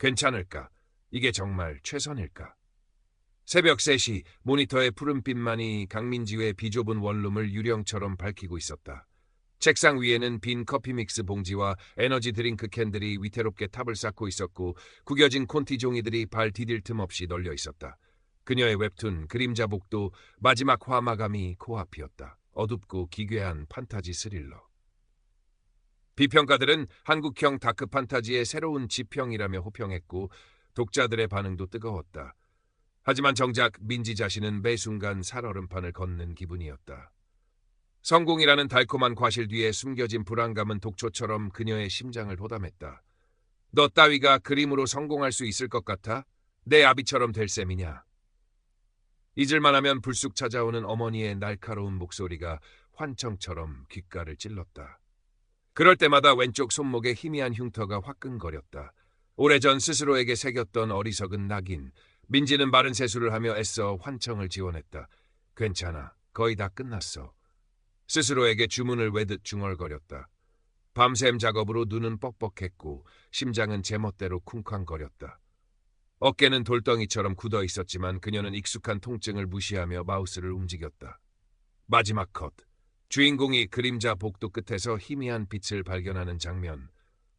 괜찮을까? 이게 정말 최선일까? 새벽 3시 모니터의 푸른빛만이 강민지의 비좁은 원룸을 유령처럼 밝히고 있었다. 책상 위에는 빈 커피 믹스 봉지와 에너지 드링크 캔들이 위태롭게 탑을 쌓고 있었고 구겨진 콘티 종이들이 발 디딜 틈 없이 널려 있었다. 그녀의 웹툰 그림자복도 마지막 화 마감이 코앞이었다. 어둡고 기괴한 판타지 스릴러. 비평가들은 한국형 다크 판타지의 새로운 지평이라며 호평했고 독자들의 반응도 뜨거웠다. 하지만 정작 민지 자신은 매 순간 살얼음판을 걷는 기분이었다. 성공이라는 달콤한 과실 뒤에 숨겨진 불안감은 독초처럼 그녀의 심장을 호담했다. 너 따위가 그림으로 성공할 수 있을 것 같아? 내 아비처럼 될 셈이냐? 잊을만 하면 불쑥 찾아오는 어머니의 날카로운 목소리가 환청처럼 귓가를 찔렀다. 그럴 때마다 왼쪽 손목에 희미한 흉터가 화끈거렸다. 오래전 스스로에게 새겼던 어리석은 낙인. 민지는 마른 세수를 하며 애써 환청을 지원했다. 괜찮아. 거의 다 끝났어. 스스로에게 주문을 외듯 중얼거렸다. 밤샘 작업으로 눈은 뻑뻑했고 심장은 제멋대로 쿵쾅거렸다. 어깨는 돌덩이처럼 굳어 있었지만 그녀는 익숙한 통증을 무시하며 마우스를 움직였다. 마지막 컷. 주인공이 그림자 복도 끝에서 희미한 빛을 발견하는 장면.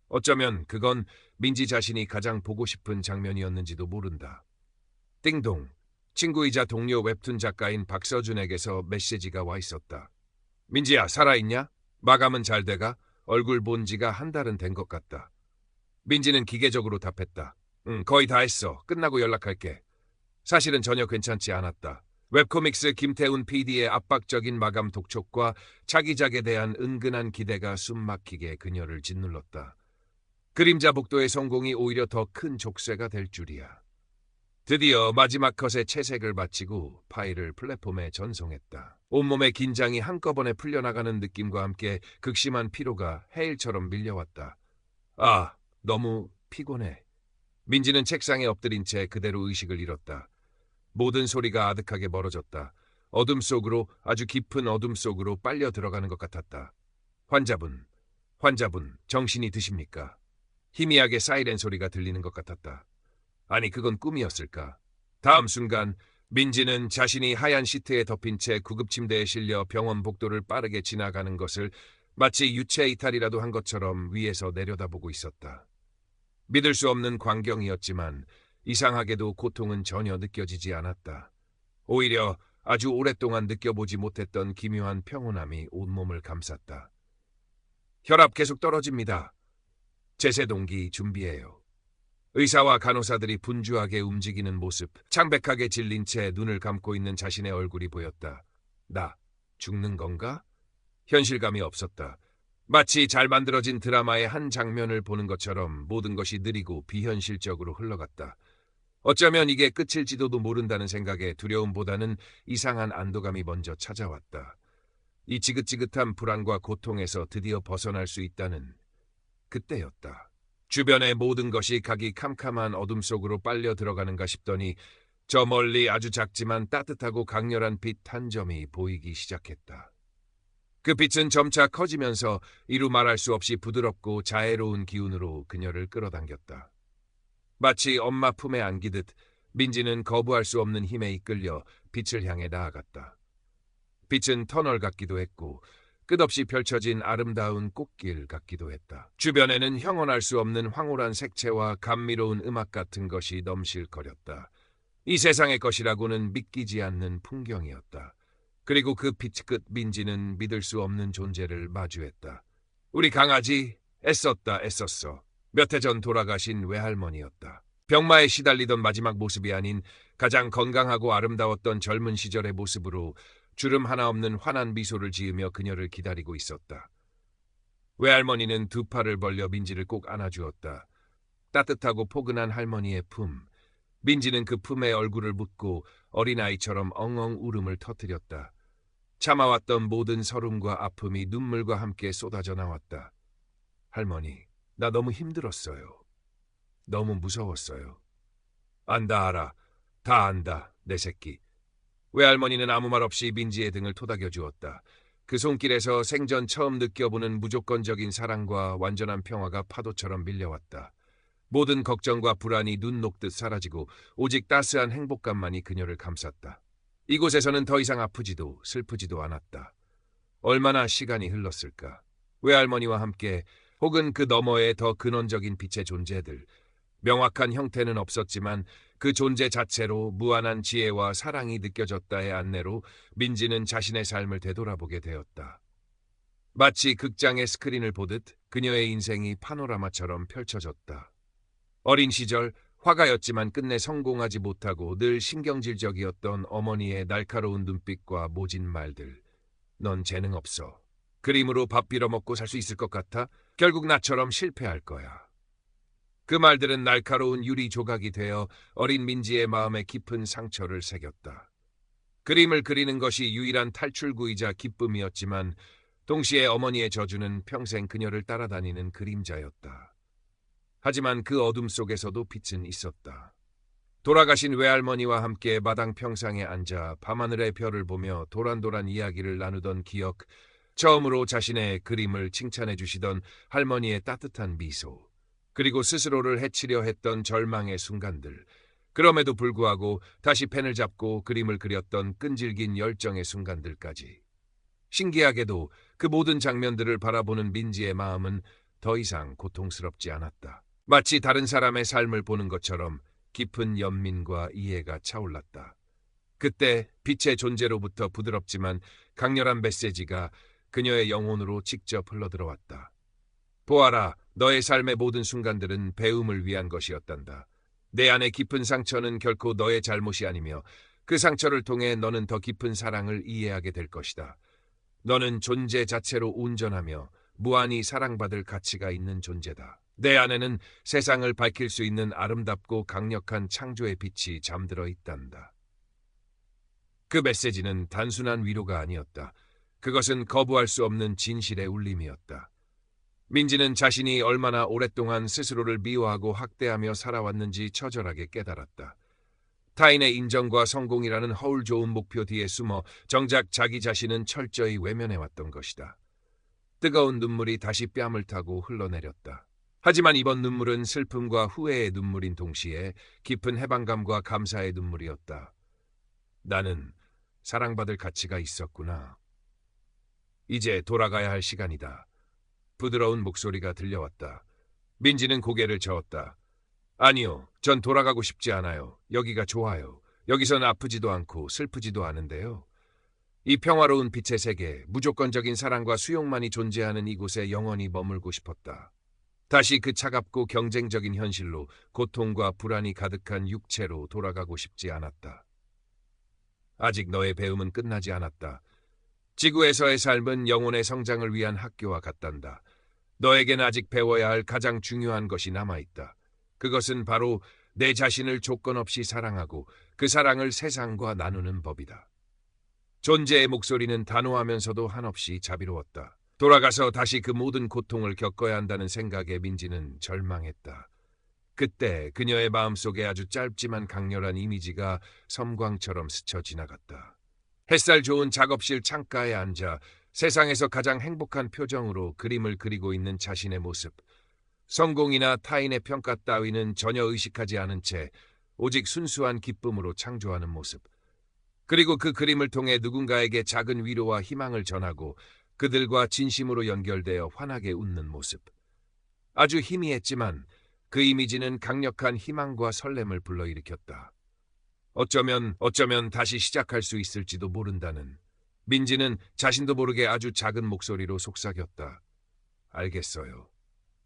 어쩌면 그건 민지 자신이 가장 보고 싶은 장면이었는지도 모른다. 띵동. 친구이자 동료 웹툰 작가인 박서준에게서 메시지가 와 있었다. 민지야, 살아있냐? 마감은 잘 돼가? 얼굴 본 지가 한 달은 된 것 같다. 민지는 기계적으로 답했다. 응, 거의 다 했어. 끝나고 연락할게. 사실은 전혀 괜찮지 않았다. 웹코믹스 김태훈 PD의 압박적인 마감 독촉과 차기작에 대한 은근한 기대가 숨막히게 그녀를 짓눌렀다. 그림자 복도의 성공이 오히려 더 큰 족쇄가 될 줄이야. 드디어 마지막 컷의 채색을 마치고 파일을 플랫폼에 전송했다. 온몸의 긴장이 한꺼번에 풀려나가는 느낌과 함께 극심한 피로가 해일처럼 밀려왔다. 아, 너무 피곤해. 민지는 책상에 엎드린 채 그대로 의식을 잃었다. 모든 소리가 아득하게 멀어졌다. 어둠 속으로 아주 깊은 어둠 속으로 빨려 들어가는 것 같았다. 환자분, 환자분, 정신이 드십니까? 희미하게 사이렌 소리가 들리는 것 같았다. 아니, 그건 꿈이었을까? 다음 순간 민지는 자신이 하얀 시트에 덮인 채 구급 침대에 실려 병원 복도를 빠르게 지나가는 것을 마치 유체 이탈이라도 한 것처럼 위에서 내려다보고 있었다. 믿을 수 없는 광경이었지만 이상하게도 고통은 전혀 느껴지지 않았다. 오히려 아주 오랫동안 느껴보지 못했던 기묘한 평온함이 온몸을 감쌌다. 혈압 계속 떨어집니다. 제세동기 준비해요. 의사와 간호사들이 분주하게 움직이는 모습, 창백하게 질린 채 눈을 감고 있는 자신의 얼굴이 보였다. 나 죽는 건가? 현실감이 없었다. 마치 잘 만들어진 드라마의 한 장면을 보는 것처럼 모든 것이 느리고 비현실적으로 흘러갔다. 어쩌면 이게 끝일지도도 모른다는 생각에 두려움보다는 이상한 안도감이 먼저 찾아왔다. 이 지긋지긋한 불안과 고통에서 드디어 벗어날 수 있다는 그때였다. 주변의 모든 것이 각이 캄캄한 어둠 속으로 빨려 들어가는가 싶더니 저 멀리 아주 작지만 따뜻하고 강렬한 빛 한 점이 보이기 시작했다. 그 빛은 점차 커지면서 이루 말할 수 없이 부드럽고 자애로운 기운으로 그녀를 끌어당겼다. 마치 엄마 품에 안기듯 민지는 거부할 수 없는 힘에 이끌려 빛을 향해 나아갔다. 빛은 터널 같기도 했고 끝없이 펼쳐진 아름다운 꽃길 같기도 했다. 주변에는 형언할 수 없는 황홀한 색채와 감미로운 음악 같은 것이 넘실거렸다. 이 세상의 것이라고는 믿기지 않는 풍경이었다. 그리고 그 빛 끝 민지는 믿을 수 없는 존재를 마주했다. 우리 강아지 애썼다 애썼어. 몇 해 전 돌아가신 외할머니였다. 병마에 시달리던 마지막 모습이 아닌 가장 건강하고 아름다웠던 젊은 시절의 모습으로 주름 하나 없는 환한 미소를 지으며 그녀를 기다리고 있었다. 외할머니는 두 팔을 벌려 민지를 꼭 안아주었다. 따뜻하고 포근한 할머니의 품. 민지는 그 품에 얼굴을 묻고 어린아이처럼 엉엉 울음을 터뜨렸다. 참아왔던 모든 서름과 아픔이 눈물과 함께 쏟아져 나왔다. 할머니, 나 너무 힘들었어요. 너무 무서웠어요. 안다 알아. 다 안다, 내 새끼. 외할머니는 아무 말 없이 민지의 등을 토닥여 주었다. 그 손길에서 생전 처음 느껴보는 무조건적인 사랑과 완전한 평화가 파도처럼 밀려왔다. 모든 걱정과 불안이 눈 녹듯 사라지고 오직 따스한 행복감만이 그녀를 감쌌다. 이곳에서는 더 이상 아프지도 슬프지도 않았다. 얼마나 시간이 흘렀을까. 외할머니와 함께 혹은 그 너머의 더 근원적인 빛의 존재들. 명확한 형태는 없었지만 그 존재 자체로 무한한 지혜와 사랑이 느껴졌다의 안내로 민지는 자신의 삶을 되돌아보게 되었다. 마치 극장의 스크린을 보듯 그녀의 인생이 파노라마처럼 펼쳐졌다. 어린 시절 화가였지만 끝내 성공하지 못하고 늘 신경질적이었던 어머니의 날카로운 눈빛과 모진 말들. 넌 재능 없어. 그림으로 밥 빌어먹고 살 수 있을 것 같아? 결국 나처럼 실패할 거야. 그 말들은 날카로운 유리 조각이 되어 어린 민지의 마음에 깊은 상처를 새겼다. 그림을 그리는 것이 유일한 탈출구이자 기쁨이었지만 동시에 어머니의 저주는 평생 그녀를 따라다니는 그림자였다. 하지만 그 어둠 속에서도 빛은 있었다. 돌아가신 외할머니와 함께 마당 평상에 앉아 밤하늘의 별을 보며 도란도란 이야기를 나누던 기억, 처음으로 자신의 그림을 칭찬해 주시던 할머니의 따뜻한 미소, 그리고 스스로를 해치려 했던 절망의 순간들, 그럼에도 불구하고 다시 펜을 잡고 그림을 그렸던 끈질긴 열정의 순간들까지. 신기하게도 그 모든 장면들을 바라보는 민지의 마음은 더 이상 고통스럽지 않았다. 마치 다른 사람의 삶을 보는 것처럼 깊은 연민과 이해가 차올랐다. 그때 빛의 존재로부터 부드럽지만 강렬한 메시지가 그녀의 영혼으로 직접 흘러들어왔다. 보아라, 너의 삶의 모든 순간들은 배움을 위한 것이었단다. 내 안의 깊은 상처는 결코 너의 잘못이 아니며 그 상처를 통해 너는 더 깊은 사랑을 이해하게 될 것이다. 너는 존재 자체로 온전하며 무한히 사랑받을 가치가 있는 존재다. 내 안에는 세상을 밝힐 수 있는 아름답고 강력한 창조의 빛이 잠들어 있단다. 그 메시지는 단순한 위로가 아니었다. 그것은 거부할 수 없는 진실의 울림이었다. 민지는 자신이 얼마나 오랫동안 스스로를 미워하고 학대하며 살아왔는지 처절하게 깨달았다. 타인의 인정과 성공이라는 허울 좋은 목표 뒤에 숨어 정작 자기 자신은 철저히 외면해왔던 것이다. 뜨거운 눈물이 다시 뺨을 타고 흘러내렸다. 하지만 이번 눈물은 슬픔과 후회의 눈물인 동시에 깊은 해방감과 감사의 눈물이었다. 나는 사랑받을 가치가 있었구나. 이제 돌아가야 할 시간이다. 부드러운 목소리가 들려왔다. 민지는 고개를 저었다. 아니요, 전 돌아가고 싶지 않아요. 여기가 좋아요. 여기선 아프지도 않고 슬프지도 않은데요. 이 평화로운 빛의 세계, 무조건적인 사랑과 수용만이 존재하는 이곳에 영원히 머물고 싶었다. 다시 그 차갑고 경쟁적인 현실로 고통과 불안이 가득한 육체로 돌아가고 싶지 않았다. 아직 너의 배움은 끝나지 않았다. 지구에서의 삶은 영혼의 성장을 위한 학교와 같단다. 너에겐 아직 배워야 할 가장 중요한 것이 남아있다. 그것은 바로 내 자신을 조건 없이 사랑하고 그 사랑을 세상과 나누는 법이다. 존재의 목소리는 단호하면서도 한없이 자비로웠다. 돌아가서 다시 그 모든 고통을 겪어야 한다는 생각에 민지는 절망했다. 그때 그녀의 마음속에 아주 짧지만 강렬한 이미지가 섬광처럼 스쳐 지나갔다. 햇살 좋은 작업실 창가에 앉아 세상에서 가장 행복한 표정으로 그림을 그리고 있는 자신의 모습. 성공이나 타인의 평가 따위는 전혀 의식하지 않은 채 오직 순수한 기쁨으로 창조하는 모습. 그리고 그 그림을 통해 누군가에게 작은 위로와 희망을 전하고 그들과 진심으로 연결되어 환하게 웃는 모습. 아주 희미했지만 그 이미지는 강력한 희망과 설렘을 불러일으켰다. 어쩌면 어쩌면 다시 시작할 수 있을지도 모른다는 민지는 자신도 모르게 아주 작은 목소리로 속삭였다. 알겠어요.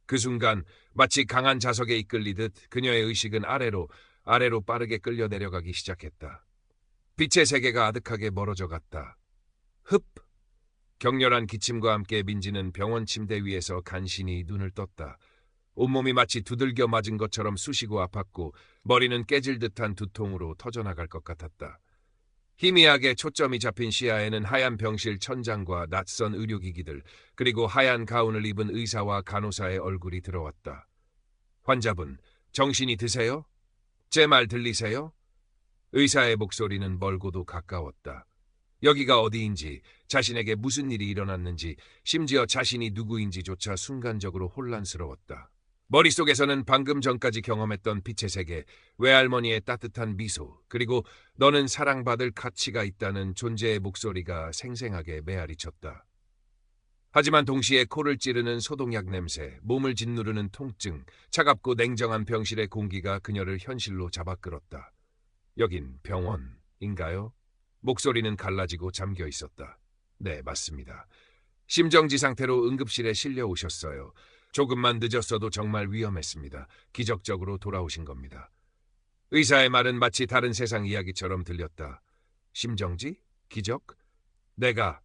그 순간 마치 강한 자석에 이끌리듯 그녀의 의식은 아래로 아래로 빠르게 끌려 내려가기 시작했다. 빛의 세계가 아득하게 멀어져 갔다. 흡! 격렬한 기침과 함께 민지는 병원 침대 위에서 간신히 눈을 떴다. 온몸이 마치 두들겨 맞은 것처럼 쑤시고 아팠고 머리는 깨질 듯한 두통으로 터져나갈 것 같았다. 희미하게 초점이 잡힌 시야에는 하얀 병실 천장과 낯선 의료기기들 그리고 하얀 가운을 입은 의사와 간호사의 얼굴이 들어왔다. 환자분, 정신이 드세요? 제 말 들리세요? 의사의 목소리는 멀고도 가까웠다. 여기가 어디인지, 자신에게 무슨 일이 일어났는지, 심지어 자신이 누구인지조차 순간적으로 혼란스러웠다. 머릿속에서는 방금 전까지 경험했던 빛의 세계, 외할머니의 따뜻한 미소, 그리고 너는 사랑받을 가치가 있다는 존재의 목소리가 생생하게 메아리쳤다. 하지만 동시에 코를 찌르는 소독약 냄새, 몸을 짓누르는 통증, 차갑고 냉정한 병실의 공기가 그녀를 현실로 잡아끌었다. 여긴 병원인가요? 목소리는 갈라지고 잠겨 있었다. 네, 맞습니다. 심정지 상태로 응급실에 실려 오셨어요. 조금만 늦었어도 정말 위험했습니다. 기적적으로 돌아오신 겁니다. 의사의 말은 마치 다른 세상 이야기처럼 들렸다. 심정지? 기적? 내가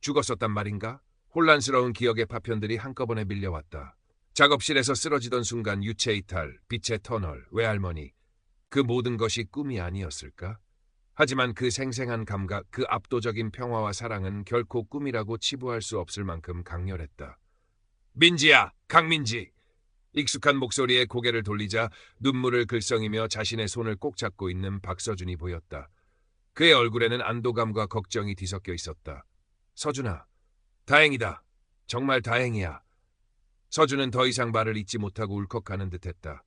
죽었었단 말인가? 혼란스러운 기억의 파편들이 한꺼번에 밀려왔다. 작업실에서 쓰러지던 순간 유체 이탈, 빛의 터널, 외할머니. 그 모든 것이 꿈이 아니었을까? 하지만 그 생생한 감각, 그 압도적인 평화와 사랑은 결코 꿈이라고 치부할 수 없을 만큼 강렬했다. 민지야, 강민지. 익숙한 목소리에 고개를 돌리자 눈물을 글썽이며 자신의 손을 꼭 잡고 있는 박서준이 보였다. 그의 얼굴에는 안도감과 걱정이 뒤섞여 있었다. 서준아, 다행이다. 정말 다행이야. 서준은 더 이상 말을 잇지 못하고 울컥하는 듯했다.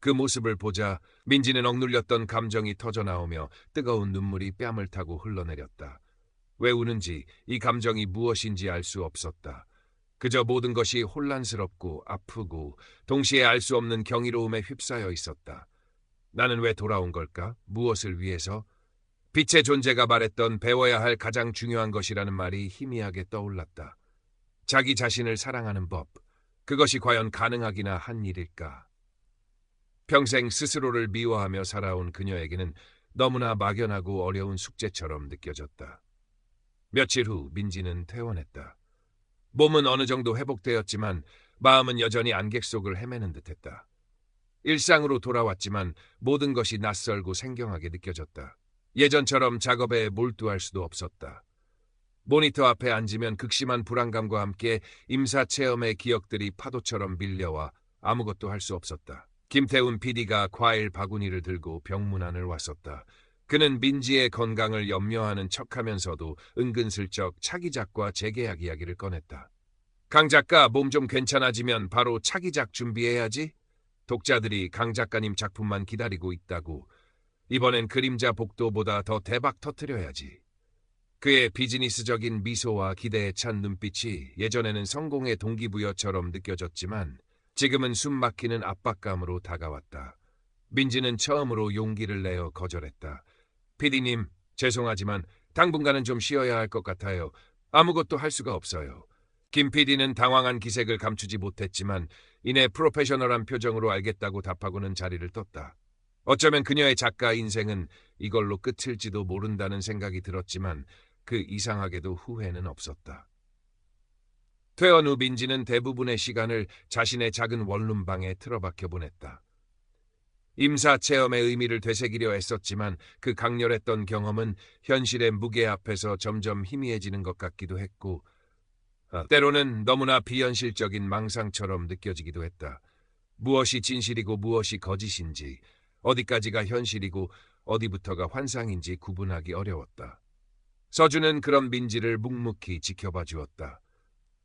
그 모습을 보자 민지는 억눌렸던 감정이 터져나오며 뜨거운 눈물이 뺨을 타고 흘러내렸다. 왜 우는지 이 감정이 무엇인지 알 수 없었다. 그저 모든 것이 혼란스럽고 아프고 동시에 알 수 없는 경이로움에 휩싸여 있었다. 나는 왜 돌아온 걸까? 무엇을 위해서? 빛의 존재가 말했던 배워야 할 가장 중요한 것이라는 말이 희미하게 떠올랐다. 자기 자신을 사랑하는 법. 그것이 과연 가능하기나 한 일일까? 평생 스스로를 미워하며 살아온 그녀에게는 너무나 막연하고 어려운 숙제처럼 느껴졌다. 며칠 후 민지는 퇴원했다. 몸은 어느 정도 회복되었지만 마음은 여전히 안객 속을 헤매는 듯했다. 일상으로 돌아왔지만 모든 것이 낯설고 생경하게 느껴졌다. 예전처럼 작업에 몰두할 수도 없었다. 모니터 앞에 앉으면 극심한 불안감과 함께 임사 체험의 기억들이 파도처럼 밀려와 아무것도 할 수 없었다. 김태훈 PD가 과일 바구니를 들고 병문 안을 왔었다. 그는 민지의 건강을 염려하는 척하면서도 은근슬쩍 차기작과 재계약 이야기를 꺼냈다. 강 작가 몸 좀 괜찮아지면 바로 차기작 준비해야지. 독자들이 강 작가님 작품만 기다리고 있다고. 이번엔 그림자 복도보다 더 대박 터트려야지. 그의 비즈니스적인 미소와 기대에 찬 눈빛이 예전에는 성공의 동기부여처럼 느껴졌지만 지금은 숨 막히는 압박감으로 다가왔다. 민지는 처음으로 용기를 내어 거절했다. 피디님, 죄송하지만 당분간은 좀 쉬어야 할 것 같아요. 아무것도 할 수가 없어요. 김 PD는 당황한 기색을 감추지 못했지만 이내 프로페셔널한 표정으로 알겠다고 답하고는 자리를 떴다. 어쩌면 그녀의 작가 인생은 이걸로 끝일지도 모른다는 생각이 들었지만 그 이상하게도 후회는 없었다. 퇴원 후 민지는 대부분의 시간을 자신의 작은 원룸방에 틀어박혀 보냈다. 임사 체험의 의미를 되새기려 애썼지만 그 강렬했던 경험은 현실의 무게 앞에서 점점 희미해지는 것 같기도 했고 아, 때로는 너무나 비현실적인 망상처럼 느껴지기도 했다. 무엇이 진실이고 무엇이 거짓인지, 어디까지가 현실이고 어디부터가 환상인지 구분하기 어려웠다. 서준은 그런 민지를 묵묵히 지켜봐 주었다.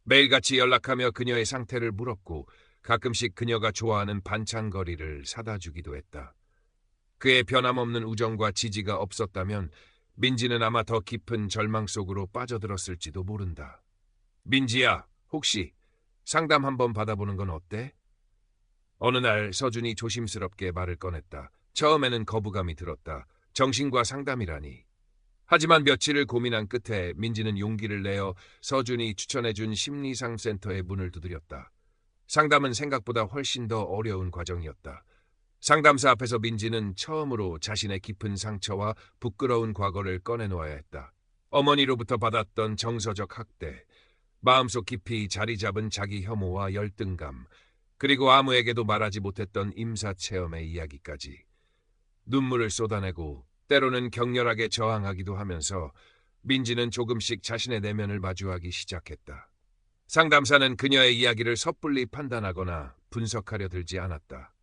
매일같이 연락하며 그녀의 상태를 물었고 가끔씩 그녀가 좋아하는 반찬거리를 사다 주기도 했다. 그의 변함없는 우정과 지지가 없었다면 민지는 아마 더 깊은 절망 속으로 빠져들었을지도 모른다. 민지야, 혹시 상담 한번 받아보는 건 어때? 어느 날 서준이 조심스럽게 말을 꺼냈다. 처음에는 거부감이 들었다. 정신과 상담이라니. 하지만 며칠을 고민한 끝에 민지는 용기를 내어 서준이 추천해준 심리상센터의 문을 두드렸다. 상담은 생각보다 훨씬 더 어려운 과정이었다. 상담사 앞에서 민지는 처음으로 자신의 깊은 상처와 부끄러운 과거를 꺼내놓아야 했다. 어머니로부터 받았던 정서적 학대, 마음속 깊이 자리 잡은 자기 혐오와 열등감, 그리고 아무에게도 말하지 못했던 임사 체험의 이야기까지. 눈물을 쏟아내고 때로는 격렬하게 저항하기도 하면서 민지는 조금씩 자신의 내면을 마주하기 시작했다. 상담사는 그녀의 이야기를 섣불리 판단하거나 분석하려 들지 않았다.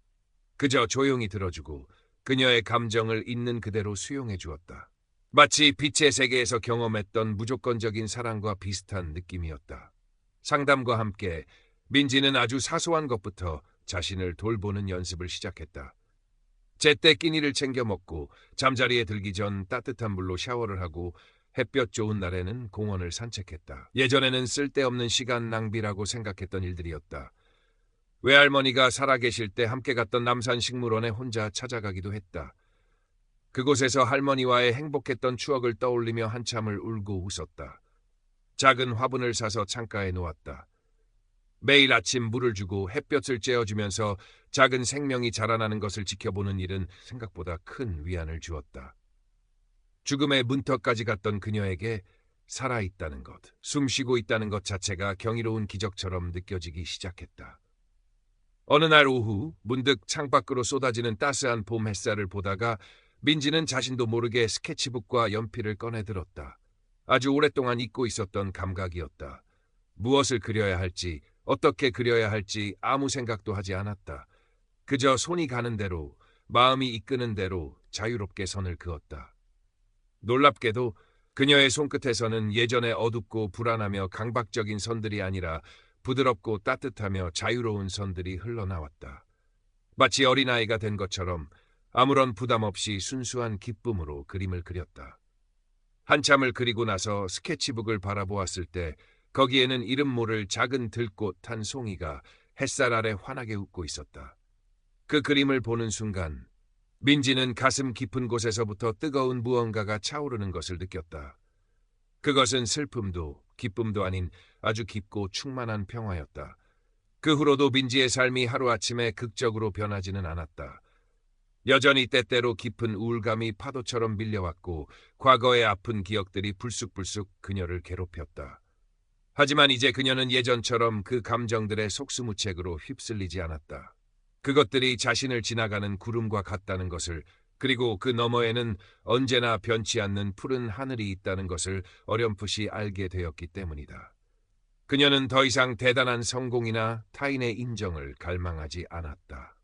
그저 조용히 들어주고 그녀의 감정을 있는 그대로 수용해 주었다. 마치 빛의 세계에서 경험했던 무조건적인 사랑과 비슷한 느낌이었다. 상담과 함께 민지는 아주 사소한 것부터 자신을 돌보는 연습을 시작했다. 제때 끼니를 챙겨 먹고 잠자리에 들기 전 따뜻한 물로 샤워를 하고 햇볕 좋은 날에는 공원을 산책했다. 예전에는 쓸데없는 시간 낭비라고 생각했던 일들이었다. 외할머니가 살아계실 때 함께 갔던 남산 식물원에 혼자 찾아가기도 했다. 그곳에서 할머니와의 행복했던 추억을 떠올리며 한참을 울고 웃었다. 작은 화분을 사서 창가에 놓았다. 매일 아침 물을 주고 햇볕을 쬐어주면서 작은 생명이 자라나는 것을 지켜보는 일은 생각보다 큰 위안을 주었다. 죽음의 문턱까지 갔던 그녀에게 살아있다는 것, 숨쉬고 있다는 것 자체가 경이로운 기적처럼 느껴지기 시작했다. 어느 날 오후 문득 창밖으로 쏟아지는 따스한 봄 햇살을 보다가 민지는 자신도 모르게 스케치북과 연필을 꺼내 들었다. 아주 오랫동안 잊고 있었던 감각이었다. 무엇을 그려야 할지, 어떻게 그려야 할지 아무 생각도 하지 않았다. 그저 손이 가는 대로, 마음이 이끄는 대로 자유롭게 선을 그었다. 놀랍게도 그녀의 손끝에서는 예전에 어둡고 불안하며 강박적인 선들이 아니라 부드럽고 따뜻하며 자유로운 선들이 흘러나왔다. 마치 어린아이가 된 것처럼 아무런 부담 없이 순수한 기쁨으로 그림을 그렸다. 한참을 그리고 나서 스케치북을 바라보았을 때 거기에는 이름 모를 작은 들꽃 한 송이가 햇살 아래 환하게 웃고 있었다. 그 그림을 보는 순간 민지는 가슴 깊은 곳에서부터 뜨거운 무언가가 차오르는 것을 느꼈다. 그것은 슬픔도 기쁨도 아닌 아주 깊고 충만한 평화였다. 그 후로도 민지의 삶이 하루아침에 극적으로 변하지는 않았다. 여전히 때때로 깊은 우울감이 파도처럼 밀려왔고 과거의 아픈 기억들이 불쑥불쑥 그녀를 괴롭혔다. 하지만 이제 그녀는 예전처럼 그 감정들의 속수무책으로 휩쓸리지 않았다. 그것들이 자신을 지나가는 구름과 같다는 것을 그리고 그 너머에는 언제나 변치 않는 푸른 하늘이 있다는 것을 어렴풋이 알게 되었기 때문이다. 그녀는 더 이상 대단한 성공이나 타인의 인정을 갈망하지 않았다.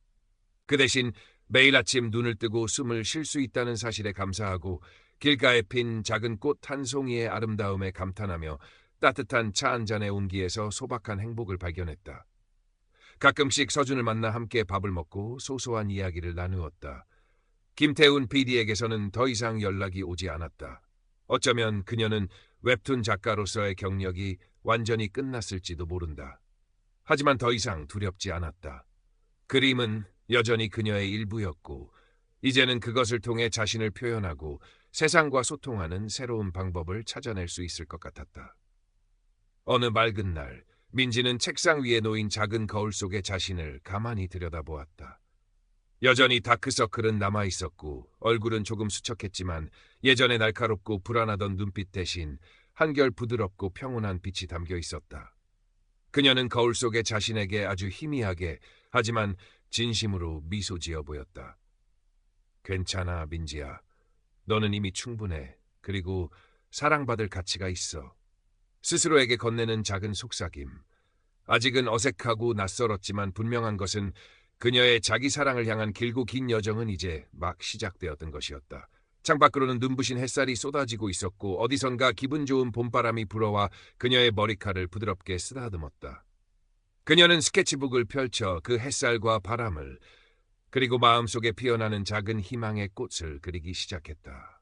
그 대신 매일 아침 눈을 뜨고 숨을 쉴 수 있다는 사실에 감사하고 길가에 핀 작은 꽃 한 송이의 아름다움에 감탄하며 따뜻한 차 한 잔의 온기에서 소박한 행복을 발견했다. 가끔씩 서준을 만나 함께 밥을 먹고 소소한 이야기를 나누었다. 김태훈 PD에게서는 더 이상 연락이 오지 않았다. 어쩌면 그녀는 웹툰 작가로서의 경력이 완전히 끝났을지도 모른다. 하지만 더 이상 두렵지 않았다. 그림은 여전히 그녀의 일부였고, 이제는 그것을 통해 자신을 표현하고 세상과 소통하는 새로운 방법을 찾아낼 수 있을 것 같았다. 어느 맑은 날, 민지는 책상 위에 놓인 작은 거울 속의 자신을 가만히 들여다보았다. 여전히 다크서클은 남아 있었고 얼굴은 조금 수척했지만 예전에 날카롭고 불안하던 눈빛 대신 한결 부드럽고 평온한 빛이 담겨 있었다. 그녀는 거울 속에 자신에게 아주 희미하게 하지만 진심으로 미소 지어 보였다. 괜찮아, 민지야. 너는 이미 충분해. 그리고 사랑받을 가치가 있어. 스스로에게 건네는 작은 속삭임. 아직은 어색하고 낯설었지만 분명한 것은 그녀의 자기 사랑을 향한 길고 긴 여정은 이제 막 시작되었던 것이었다. 창밖으로는 눈부신 햇살이 쏟아지고 있었고 어디선가 기분 좋은 봄바람이 불어와 그녀의 머리칼을 부드럽게 쓰다듬었다. 그녀는 스케치북을 펼쳐 그 햇살과 바람을 그리고 마음속에 피어나는 작은 희망의 꽃을 그리기 시작했다.